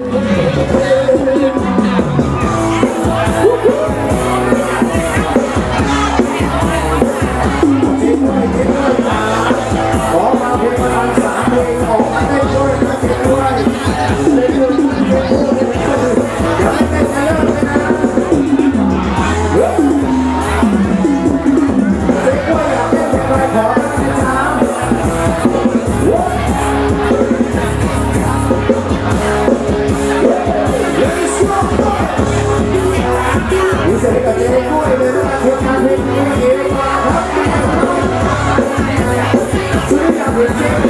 Yeah. มีเสียงกับเด้วยเลยนะครับคนทางเพลงนี้เองมาครับชื่อจากเพลง